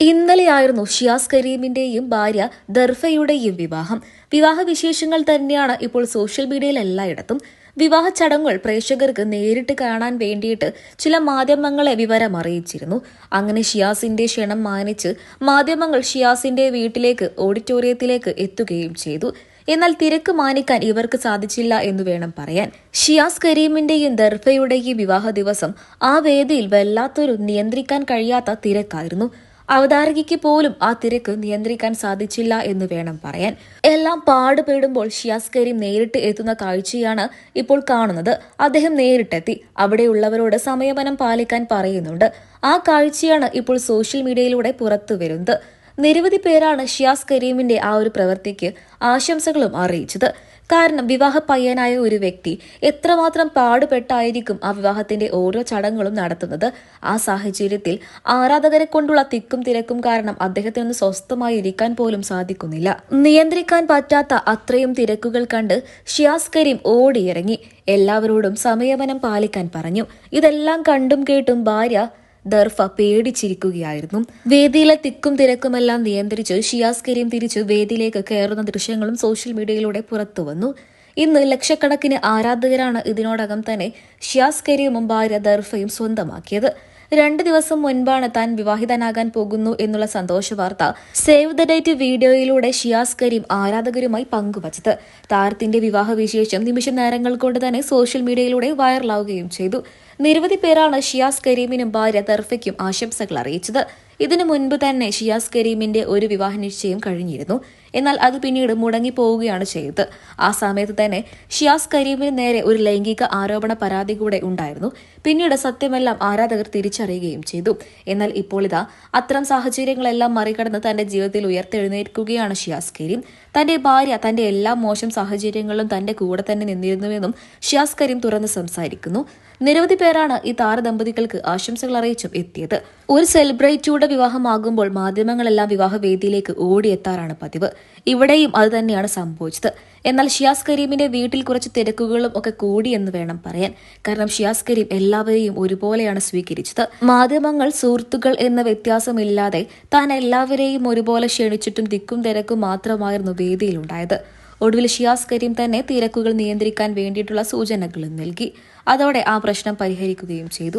ഇന്നലെയായിരുന്നു ഷിയാസ് കരീമിന്റെയും ഭാര്യ ദർഫയുടെയും വിവാഹം. വിവാഹ വിശേഷങ്ങൾ തന്നെയാണ് ഇപ്പോൾ സോഷ്യൽ മീഡിയയിൽ എല്ലായിടത്തും. വിവാഹ ചടങ്ങുകൾ പ്രേക്ഷകർക്ക് നേരിട്ട് കാണാൻ വേണ്ടിയിട്ട് ചില മാധ്യമങ്ങളെ വിവരം അറിയിച്ചിരുന്നു. അങ്ങനെ ഷിയാസിന്റെ ക്ഷണം മാനിച്ച് മാധ്യമങ്ങൾ ഷിയാസിന്റെ വീട്ടിലേക്ക് ഓഡിറ്റോറിയത്തിലേക്ക് എത്തുകയും ചെയ്തു. എന്നാൽ തിരക്ക് മാനിക്കാൻ ഇവർക്ക് സാധിച്ചില്ല എന്ന് വേണം പറയാൻ. ഷിയാസ് കരീമിന്റെയും ദർഫയുടെയും വിവാഹ ദിവസം ആ വേദിയിൽ വല്ലാത്തൊരു നിയന്ത്രിക്കാൻ കഴിയാത്ത തിരക്കായിരുന്നു. അവതാരകയ്ക്ക് പോലും ആ തിരക്ക് നിയന്ത്രിക്കാൻ സാധിച്ചില്ല എന്ന് വേണം പറയാൻ. എല്ലാം പാടുപെടുമ്പോൾ ഷിയാസ് കരീം നേരിട്ട് എത്തുന്ന കാഴ്ചയാണ് ഇപ്പോൾ കാണുന്നത്. അദ്ദേഹം നേരിട്ടെത്തി. അവിടെയുള്ളവരോട് സംയമനം പാലിക്കാൻ പറയുന്നുണ്ട്. ആ കാഴ്ചയാണ് ഇപ്പോൾ സോഷ്യൽ മീഡിയയിലൂടെ പുറത്തു വരുന്നത്. നിരവധി പേരാണ് ഷിയാസ് കരീമിന്റെ ആ ഒരു പ്രവൃത്തിക്ക് ആശംസകളും അറിയിച്ചത്. കാരണം വിവാഹ പയ്യനായ ഒരു വ്യക്തി എത്രമാത്രം പാടുപെട്ടായിരിക്കും ആ വിവാഹത്തിന്റെ ഓരോ ചടങ്ങുകളും നടത്തുന്നത്? ആ സാഹചര്യത്തിൽ ആരാധകരെ കൊണ്ടുള്ള തിക്കും തിരക്കും കാരണം അദ്ദേഹത്തിനൊന്ന് സ്വസ്ഥമായി ഇരിക്കാൻ പോലും സാധിക്കുന്നില്ല. നിയന്ത്രിക്കാൻ പറ്റാത്ത അത്രയും തിരക്കുകൾ കണ്ട് ഷിയാസ് കരീം ഓടിയിറങ്ങി. എല്ലാവരോടും സംയമനം പാലിക്കാൻ പറഞ്ഞു. ഇതെല്ലാം കണ്ടും കേട്ടും ഭാര്യ ദർഫ പേടിച്ചിരിക്കുകയായിരുന്നു. വേദിയിലെ തിക്കും തിരക്കുമെല്ലാം നിയന്ത്രിച്ച് ഷിയാസ് കരീം തിരിച്ച് വേദിയിലേക്ക് കയറുന്ന ദൃശ്യങ്ങളും സോഷ്യൽ മീഡിയയിലൂടെ പുറത്തുവന്നു ഇന്ന് ലക്ഷക്കണക്കിന് ആരാധകരാണ് ഇതിനോടകം തന്നെ ഷിയാസ് കരീമും ഭാര്യ ദർഫയും സ്വന്തമാക്കിയത്. രണ്ട് ദിവസം മുൻപാണ് താൻ വിവാഹിതനാകാൻ പോകുന്നു എന്നുള്ള സന്തോഷ വാർത്ത സേവ് ദ ഡേറ്റ് വീഡിയോയിലൂടെ ഷിയാസ് കരീം ആരാധകരുമായി പങ്കുവച്ചത്. താരത്തിന്റെ വിവാഹ വിശേഷം നിമിഷ നേരങ്ങൾ കൊണ്ട് തന്നെ സോഷ്യൽ മീഡിയയിലൂടെ വൈറലാവുകയും ചെയ്തു. നിരവധി പേരാണ് ഷിയാസ് കരീമിനും ഭാര്യ തർഫയ്ക്കും ആശംസകൾ അറിയിച്ചത്. ഇതിനു മുൻപ് തന്നെ ഷിയാസ് കരീമിന്റെ ഒരു വിവാഹ നിശ്ചയം കഴിഞ്ഞിരുന്നു. എന്നാൽ അത് പിന്നീട് മുടങ്ങിപ്പോവുകയാണ് ചെയ്തത്. ആ സമയത്ത് തന്നെ ഷിയാസ് കരീമിന് നേരെ ഒരു ലൈംഗിക ആരോപണ പരാതി കൂടെ ഉണ്ടായിരുന്നു. പിന്നീട് സത്യമെല്ലാം ആരാധകർ തിരിച്ചറിയുകയും ചെയ്തു. എന്നാൽ ഇപ്പോൾ ഇതാ അത്തരം സാഹചര്യങ്ങളെല്ലാം മറികടന്ന് തന്റെ ജീവിതത്തിൽ ഉയർത്തെഴുന്നേൽക്കുകയാണ് ഷിയാസ് കരീം. തന്റെ ഭാര്യ തന്റെ എല്ലാ മോശം സാഹചര്യങ്ങളിലും തന്റെ കൂടെ തന്നെ നിന്നിരുന്നുവെന്നും ഷിയാസ് കരീം തുറന്ന് സംസാരിക്കുന്നു. നിരവധി പേരാണ് ഈ താരദമ്പതികൾക്ക് ആശംസകൾ അറിയിച്ചും എത്തിയത്. ഒരു സെലിബ്രിറ്റിയുടെ വിവാഹമാകുമ്പോൾ മാധ്യമങ്ങളെല്ലാം വിവാഹവേദിയിലേക്ക് ഓടിയെത്താറാണ് പതിവ്. ഇവിടെയും അത് തന്നെയാണ് സംഭവിച്ചത്. എന്നാൽ ഷിയാസ് കരീമിന്റെ വീട്ടിൽ കുറച്ച് തിരക്കുകളും ഒക്കെ കൂടി എന്ന് വേണം പറയാൻ. കാരണം ഷിയാസ് കരീം എല്ലാവരെയും ഒരുപോലെയാണ് സ്വീകരിച്ചത്. മാധ്യമങ്ങൾ സുഹൃത്തുക്കൾ എന്ന വ്യത്യാസമില്ലാതെ താൻ എല്ലാവരെയും ഒരുപോലെ ക്ഷണിച്ചിട്ടും തിക്കും തിരക്കും മാത്രമായിരുന്നു വേദിയിലുണ്ടായത്. ഒടുവിൽ ഷിയാസ് കരീം തന്നെ തിരക്കുകൾ നിയന്ത്രിക്കാൻ വേണ്ടിയിട്ടുള്ള സൂചനകളും നൽകി. അതോടെ ആ പ്രശ്നം പരിഹരിക്കുകയും ചെയ്തു.